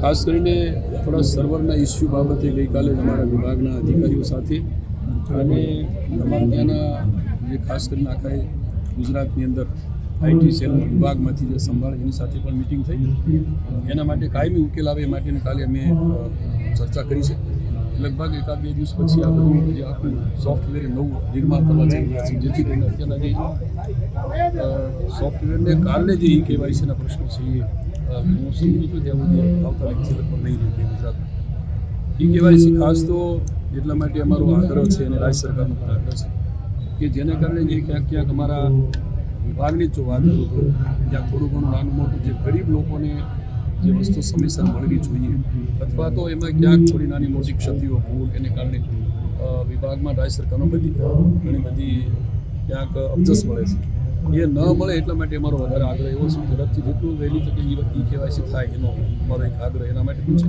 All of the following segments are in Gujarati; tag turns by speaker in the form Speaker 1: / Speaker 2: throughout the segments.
Speaker 1: ખાસ કરીને થોડા સર્વરના ઇસ્યુ બાબતે ગઈકાલે જ અમારા વિભાગના અધિકારીઓ સાથે અને અમારા ત્યાંના જે ખાસ કરીને આખા ગુજરાતની અંદર આઈટી સેલ વિભાગમાંથી જે સંભાળે એની સાથે પણ મિટિંગ થઈ. એના માટે કાયમી ઉકેલ આવે એ માટેની કાલે અમે ચર્ચા કરી છે. લગભગ એકાદ બે દિવસ પછી આ બધું જે આખું સોફ્ટવેર નવું નિર્માણ કરવા જઈ રહ્યા છે. જેથી કરીને અત્યારના જે સોફ્ટવેરને કારણે જે ઈ કેવાયસીના પ્રશ્નો છે એ હું સમજુ છું ત્યાં સુધી આવતા લેક્ચર પર નહીં રહે ગુજરાતમાં ઈ કેવાયસી ખાસ તો એટલા માટે અમારો આગ્રહ છે અને રાજ્ય સરકારનો પણ આગ્રહ છે કે જેને કારણે જે ક્યાંક ક્યાંક અમારા વિભાગની જો વાત કરું તો ત્યાં થોડું ઘણું નાનું મોટું જે ગરીબ લોકોને જે વસ્તુ સમયસર મળવી જોઈએ અથવા તો એમાં ક્યાંક થોડી નાની મોટી ક્ષતિઓ ભૂલ એને કારણે વિભાગમાં રાજ્ય સરકારનો બધી ઘણી બધી ક્યાંક અબજસ મળે છે એ ન મળે એટલા માટે અમારો વધારે આગ્રહ એવો છે ઝડપથી જેટલું વહેલી તકે ઈ કેવાયસી થાય એનો અમારો એક આગ્રહ એના માટે છે.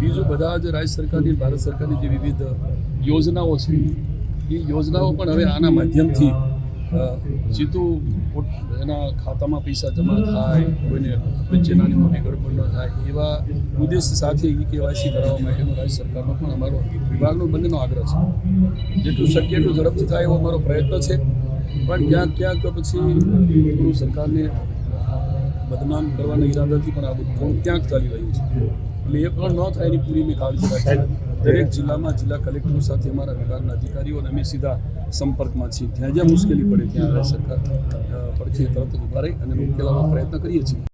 Speaker 1: બીજું બધા જ રાજ્ય સરકારની, ભારત સરકારની જે વિવિધ યોજનાઓ છે, એ યોજનાઓ પણ હવે આના માધ્યમથી સીધું એના ખાતામાં પૈસા જમા થાય, કોઈને વચ્ચે નાની મોટી ગડબડ ન થાય, એવા ઉદ્દેશ સાથે ઈ કેવાયસી કરાવવા માટેનો રાજ્ય સરકારનો પણ અમારો વિભાગનો બંનેનો આગ્રહ છે. જેટલું શક્ય એટલું ઝડપથી થાય એવો અમારો પ્રયત્ન છે. પણ ક્યાંક ક્યાંક પછી થોડું સરકારને બદનામ કરવાના ઈરાદાથી પણ આ બધું થોડું ક્યાંક ચાલી રહ્યું છે. એટલે એ પણ ન થાય એની પૂરી મેં કાળજી રાખી. દરેક જિલ્લામાં જિલ્લા કલેક્ટરો સાથે અમારા વિભાગના અધિકારીઓ અને અમે સીધા સંપર્કમાં છીએ. જ્યાં જ્યાં મુશ્કેલી પડે ત્યાં સરકાર પડખે તરત ઊભા રહી અને એનો પ્રયત્ન કરીએ છીએ.